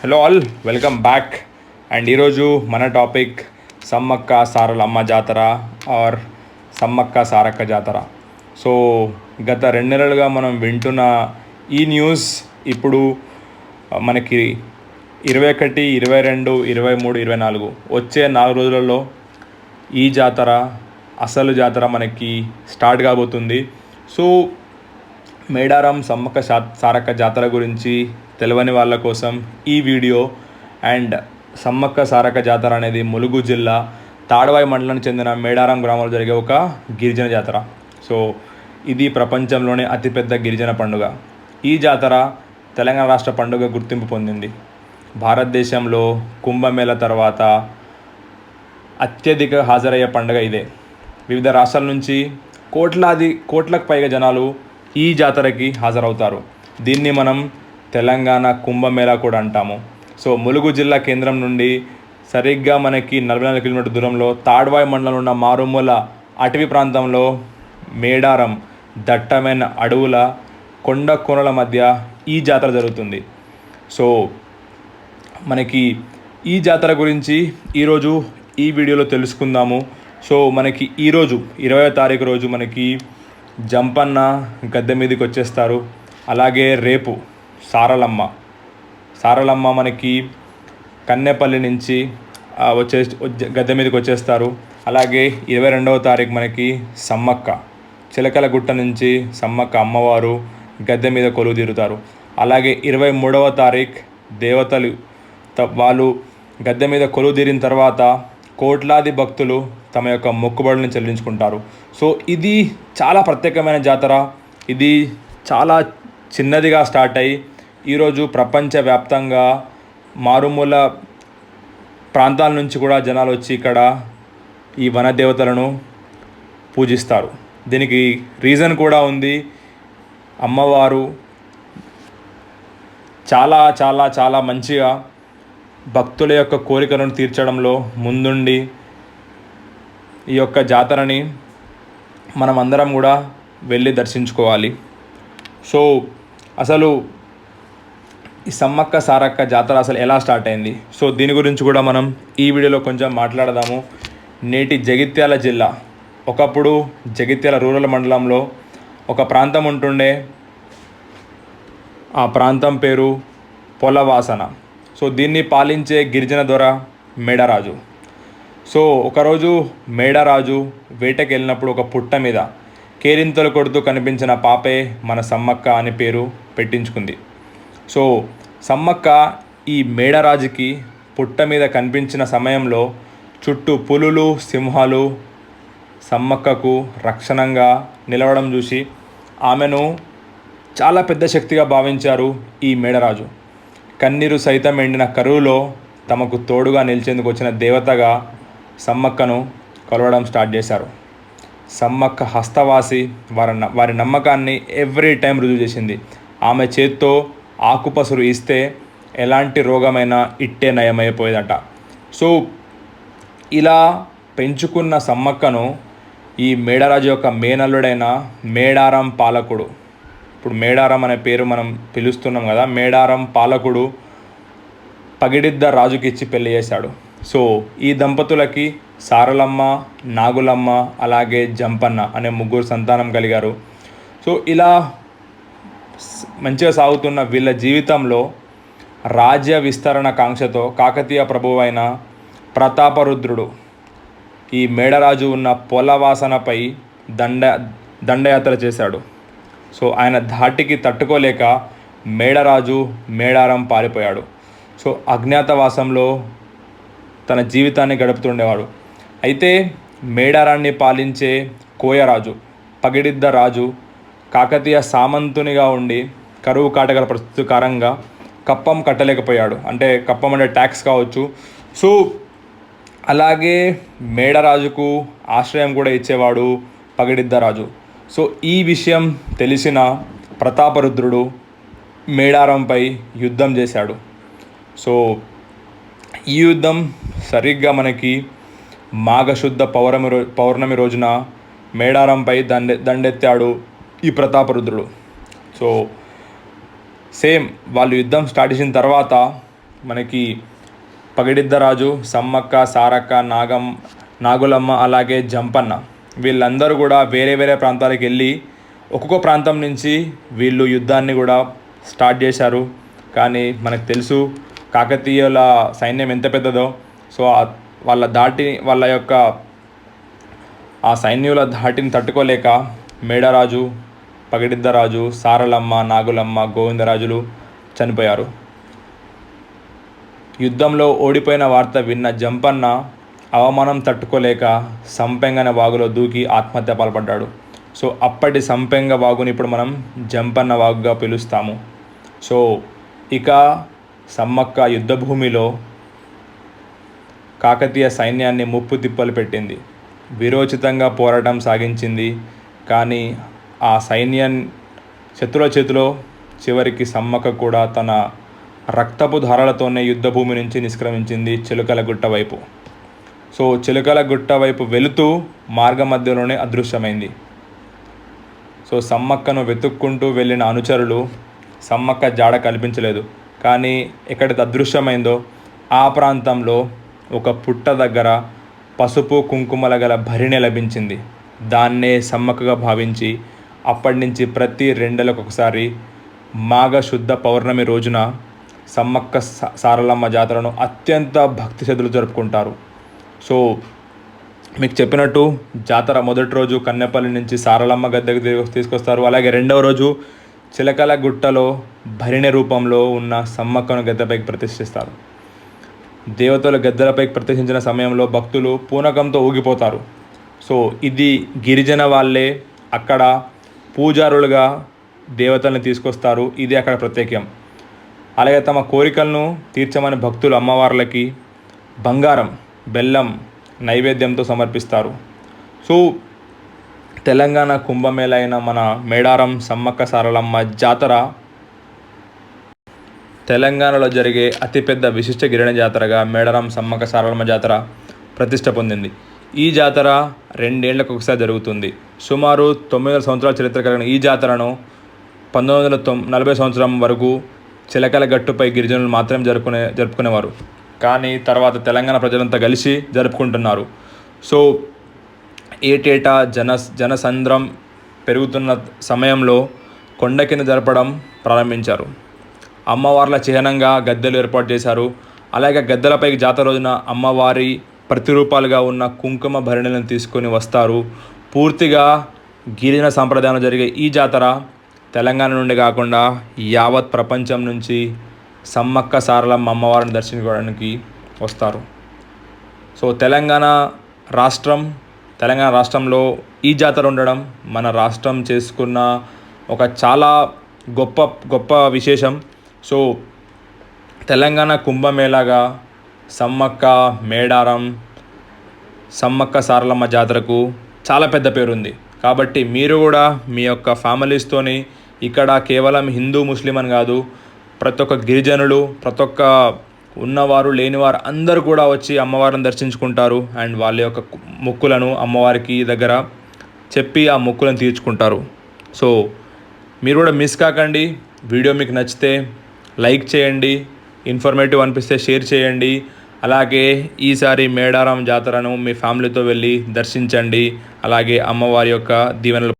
Hello all welcome back and ఈరోజు మన topic Sammakka Saralamma జాతర ఆర్ సమ్మక్క సారక్క జాతర. సో గత రెండు నెలలుగా మనం వింటున్న ఈ న్యూస్ ఇప్పుడు uh, మనకి ఇరవై ఒకటి ఇరవై రెండు ఇరవై మూడు ఇరవై నాలుగు వచ్చే నాలుగు రోజులలో ఈ జాతర అసలు జాతర మనకి స్టార్ట్ కాబోతుంది. సో మేడారం సమ్మక్క సారక్క జాతర గురించి తెలియని వాళ్ళ కోసం ఈ వీడియో అండ్ సమ్మక్క సారక జాతర అనేది ములుగు జిల్లా తాడవాయి మండలానికి చెందిన మేడారం గ్రామంలో జరిగే ఒక గిరిజన జాతర. సో ఇది ప్రపంచంలోనే అతిపెద్ద గిరిజన పండుగ. ఈ జాతర తెలంగాణ రాష్ట్ర పండుగ గుర్తింపు పొందింది. భారతదేశంలో కుంభమేళ తర్వాత అత్యధిక హాజరయ్యే పండుగ ఇదే. వివిధ రాష్ట్రాల నుంచి కోట్లాది కోట్లకు పైగా జనాలు ఈ జాతరకి హాజరవుతారు. దీన్ని మనం తెలంగాణ కుంభమేళా కూడా అంటాము. సో ములుగు జిల్లా కేంద్రం నుండి సరిగ్గా మనకి నలభై నాలుగు కిలోమీటర్ దూరంలో తాడ్వాయి మండలంలో ఉన్న మారుమూల అటవీ ప్రాంతంలో మేడారం దట్టమైన అడవుల కొండ కొనల మధ్య ఈ జాతర జరుగుతుంది. సో మనకి ఈ జాతర గురించి ఈరోజు ఈ వీడియోలో తెలుసుకుందాము. సో మనకి ఈరోజు ఇరవై తారీఖు రోజు మనకి జంపన్న గద్దె మీదకి వచ్చేస్తారు. అలాగే రేపు సారలమ్మ. సారలమ్మ మనకి కన్నెపల్లి నుంచి వచ్చే వచ్చే- గద్దె మీదకి వచ్చేస్తారు. అలాగే ఇరవై రెండవ తారీఖు మనకి సమ్మక్క చిలకల గుట్ట నుంచి సమ్మక్క అమ్మవారు గద్దె మీద కొలువు తీరుతారు. అలాగే ఇరవై మూడవ తారీఖు దేవతలు త- వాళ్ళు గద్దె మీద కొలువు తీరిన తర్వాత కోట్లాది భక్తులు తమ యొక్క మొక్కుబడులను చెల్లించుకుంటారు. సో ఇది చాలా ప్రత్యేకమైన జాతర. ఇది చాలా చిన్నదిగా స్టార్ట్ అయ్యి ఈరోజు ప్రపంచవ్యాప్తంగా మారుమూల ప్రాంతాల నుంచి కూడా జనాలు వచ్చి ఇక్కడ ఈ వనదేవతలను పూజిస్తారు. దీనికి రీజన్ కూడా ఉంది. అమ్మవారు చాలా చాలా చాలా మంచిగా భక్తుల యొక్క కోరికలను తీర్చడంలో ముందుండి ఈ యొక్క జాతరని మనం అందరం కూడా వెళ్ళి దర్శించుకోవాలి. సో అసలు ఈ సమ్మక్క సారక్క జాతర అసలు ఎలా స్టార్ట్ అయింది? సో దీని గురించి కూడా మనం ఈ వీడియోలో కొంచెం మాట్లాడదాము. నేటి జగిత్యాల జిల్లా. ఒకప్పుడు జగిత్యాల రూరల్ మండలంలో ఒక ప్రాంతం ఉంటుండే. ఆ ప్రాంతం పేరు పొలవాసన. సో దీన్ని పాలించే గిరిజన దొర మేడరాజు. సో ఒకరోజు మేడరాజు వేటకి వెళ్ళినప్పుడు ఒక పుట్ట మీద కేరింతలు కొడుతూ కనిపించిన పాపే మన సమ్మక్క అనే పేరు పెట్టించుకుంది. సో సమ్మక్క ఈ మేడరాజుకి పుట్ట మీద కనిపించిన సమయంలో చుట్టూ పులులు సింహాలు సమ్మక్కకు రక్షణంగా నిలవడం చూసి ఆమెను చాలా పెద్ద శక్తిగా భావించారు ఈ మేడరాజు. కన్నీరు సైతం ఎండిన కరువులో తమకు తోడుగా నిలిచేందుకు వచ్చిన దేవతగా సమ్మక్కను కొలవడం స్టార్ట్ చేశారు. సమ్మక్క హస్తవాసి వారి న- వారి నమ్మకాన్ని ఎవ్రీ టైం రుజువు చేసింది. ఆమె చేత్తో ఆకుపసురు ఇస్తే ఎలాంటి రోగమైనా ఇట్టే నయమైపోయేదట. సో ఇలా పెంచుకున్న సమ్మక్కను ఈ మేడారాజు యొక్క మేనల్లుడైన మేడారం పాలకుడు ఇప్పుడు మేడారం అనే పేరు మనం పిలుస్తున్నాం కదా మేడారం పాలకుడు పగిడిద్ద రాజుకి ఇచ్చి పెళ్ళి చేశాడు. సో ఈ దంపతులకి సారలమ్మ నాగులమ్మ అలాగే జంపన్న అనే ముగ్గురు సంతానం కలిగారు. సో ఇలా మంచిగా సాగుతున్న వీళ్ళ జీవితంలో రాజ్య విస్తరణ కాంక్షతో కాకతీయ ప్రభువైన ప్రతాపరుద్రుడు ఈ మేడరాజు ఉన్న పొలవాసనపై దండ దండయాత్ర చేశాడు. సో ఆయన ధాటికి తట్టుకోలేక మేడరాజు మేడారం పారిపోయాడు. సో అజ్ఞాతవాసంలో తన జీవితాన్ని గడుపుతుండేవాడు. అయితే మేడారాన్ని పాలించే కోయరాజు పగిడిద్ద రాజు కాకతీయ సామంతునిగా ఉండి కరువు కాటగల పరిస్థితి కారంగా కప్పం కట్టలేకపోయాడు. అంటే కప్పం అంటే ట్యాక్స్ కావచ్చు. సో అలాగే మేడరాజుకు ఆశ్రయం కూడా ఇచ్చేవాడు పగిడిద్ద రాజు. సో ఈ విషయం తెలిసిన ప్రతాపరుద్రుడు మేడారంపై యుద్ధం చేశాడు. సో ఈ యుద్ధం సరిగ్గా మనకి మాఘశుద్ధ పౌర్ణమి రో పౌర్ణమి రోజున మేడారంపై దండె దండెత్తాడు ఈ ప్రతాపరుద్రుడు. సో సేమ్ వాళ్ళు యుద్ధం స్టార్ట్ చేసిన తర్వాత మనకి పగిడిద్దరాజు సమ్మక్క సారక్క నాగం నాగులమ్మ అలాగే జంపన్న వీళ్ళందరూ కూడా వేరే వేరే ప్రాంతాలకు వెళ్ళి ఒక్కొక్క ప్రాంతం నుంచి వీళ్ళు యుద్ధాన్ని కూడా స్టార్ట్ చేశారు. కానీ మనకు తెలుసు కాకతీయుల సైన్యం ఎంత పెద్దదో సో వాళ్ళ దాటి వాళ్ళ యొక్క ఆ సైన్యుల ధాటిని తట్టుకోలేక మేడరాజు పగిడిద్దరాజు సారలమ్మ నాగులమ్మ గోవిందరాజులు చనిపోయారు. యుద్ధంలో ఓడిపోయిన వార్త విన్న జంపన్న అవమానం తట్టుకోలేక సంపెంగన వాగులో దూకి ఆత్మహత్య పాల్పడ్డాడు. సో అప్పటి సంపెంగ వాగుని ఇప్పుడు మనం జంపన్న వాగుగా పిలుస్తాము. సో ఇక సమ్మక్క యుద్ధభూమిలో కాకతీయ సైన్యాన్ని ముప్పు తిప్పలు పెట్టింది. విరోచితంగా పోరాటం సాగించింది. కానీ ఆ సైన్యం శత్రుల చేతిలో చివరికి సమ్మక్క కూడా తన రక్తపు ధారలతోనే యుద్ధభూమి నుంచి నిష్క్రమించింది చిలుకల గుట్ట వైపు. సో చిలుకల గుట్ట వైపు వెళుతూ మార్గ మధ్యలోనే అదృశ్యమైంది. సో సమ్మక్కను వెతుక్కుంటూ వెళ్ళిన అనుచరులు సమ్మక్క జాడ కల్పించలేదు. కానీ ఎక్కడైతే అదృశ్యమైందో ఆ ప్రాంతంలో ఒక పుట్ట దగ్గర పసుపు కుంకుమల గల భరిణె లభించింది. దాన్నే సమ్మక్కగా భావించి అప్పటి నుంచి ప్రతి రెండేళ్ళకు ఒకసారి మాఘ శుద్ధ పౌర్ణమి రోజున సమ్మక్క సారలమ్మ జాతరను అత్యంత భక్తి శ్రద్ధలు జరుపుకుంటారు. సో మీకు చెప్పినట్టు జాతర మొదటి రోజు కన్నెపల్లి నుంచి సారలమ్మ గద్దెకు తీసుకొస్తారు. అలాగే రెండవ రోజు చిలకల గుట్టలో భరిణ రూపంలో ఉన్న సమ్మక్కను గద్దెపైకి ప్రతిష్ఠిస్తారు. దేవతలు గద్దెలపై ప్రతిష్ఠించిన సమయంలో భక్తులు పూనకంతో ఊగిపోతారు. సో ఇది గిరిజన వాళ్ళే అక్కడ పూజారులుగా దేవతల్ని తీసుకొస్తారు. ఇది అక్కడ ప్రత్యేకం. అలాగే తమ కోరికలను తీర్చమని భక్తులు అమ్మవార్లకి బంగారం బెల్లం నైవేద్యంతో సమర్పిస్తారు. సో తెలంగాణ కుంభమేళ అయిన మన మేడారం సమ్మక్క సారలమ్మ జాతర. తెలంగాణలో జరిగే అతిపెద్ద విశిష్ట గిరిజన జాతరగా మేడారం సమ్మక్క సారలమ్మ జాతర ప్రతిష్ట పొందింది. ఈ జాతర రెండేళ్ళకు ఒకసారి జరుగుతుంది. సుమారు తొమ్మిది వందల సంవత్సరాల చరిత్ర కలిగిన ఈ జాతరను పంతొమ్మిది వందల తొమ్ నలభై సంవత్సరం వరకు చిలకల గట్టుపై గిరిజనులు మాత్రమే జరుపుకునే జరుపుకునేవారు. కానీ తర్వాత తెలంగాణ ప్రజలంతా కలిసి జరుపుకుంటున్నారు. సో ఏటేటా జన జనసంద్రం పెరుగుతున్న సమయంలో కొండ కింద జరపడం ప్రారంభించారు. అమ్మవార్ల చిహ్నంగా గద్దెలు ఏర్పాటు చేశారు. అలాగే గద్దెలపై జాతర రోజున అమ్మవారి ప్రతిరూపాలుగా ఉన్న కుంకుమ భరణిలను తీసుకొని వస్తారు. పూర్తిగా గిరిజన సాంప్రదాయంలో జరిగే ఈ జాతర తెలంగాణ నుండి కాకుండా యావత్ ప్రపంచం నుంచి సమ్మక్క సారలమ్మ అమ్మవారిని దర్శించుకోవడానికి వస్తారు. సో తెలంగాణ రాష్ట్రం తెలంగాణ రాష్ట్రంలో ఈ జాతర ఉండడం మన రాష్ట్రం చేసుకున్న ఒక చాలా గొప్ప గొప్ప విశేషం. సో తెలంగాణ కుంభమేళాగా సమ్మక్క మేడారం సమ్మక్క సారలమ్మ జాతరకు చాలా పెద్ద పేరుంది. కాబట్టి మీరు కూడా మీ యొక్క ఫ్యామిలీస్తోని ఇక్కడ కేవలం హిందూ ముస్లిం అని కాదు ప్రతి ఒక్క గిరిజనులు ప్రతి ఒక్క ఉన్నవారు లేనివారు అందరూ కూడా వచ్చి అమ్మవారిని దర్శించుకుంటారు. అండ్ వాళ్ళ యొక్క మొక్కులను అమ్మవారికి దగ్గర చెప్పి ఆ మొక్కులను తీర్చుకుంటారు. సో మీరు కూడా మిస్ కాకండి. వీడియో మీకు నచ్చితే లైక్ చేయండి. ఇన్ఫర్మేటివ్ అనిపిస్తే షేర్ చేయండి. అలాగే ఈసారి మేడారం జాతరను మీ ఫ్యామిలీతో వెళ్ళి దర్శించండి. అలాగే అమ్మవారి యొక్క దీవెనలు